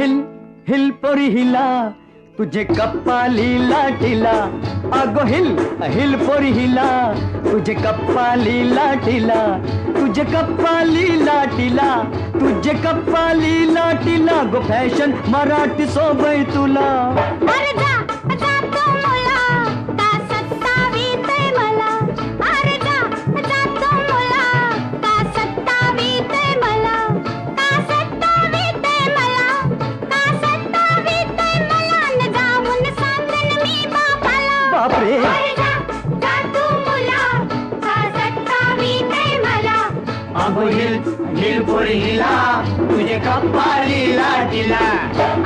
हिला तुझे कप्पा लीला टीला। आगो हिल हिल पोरी हिला, तुझे कप्पा लीला टीला। तुझे कप्पा लीला टीला, तुझे कप्पा लीला टीला। गो फ़ैशन मराठी सोबई तुला। हिल हिल पोरी हिला तुझे कप्पा लीला जा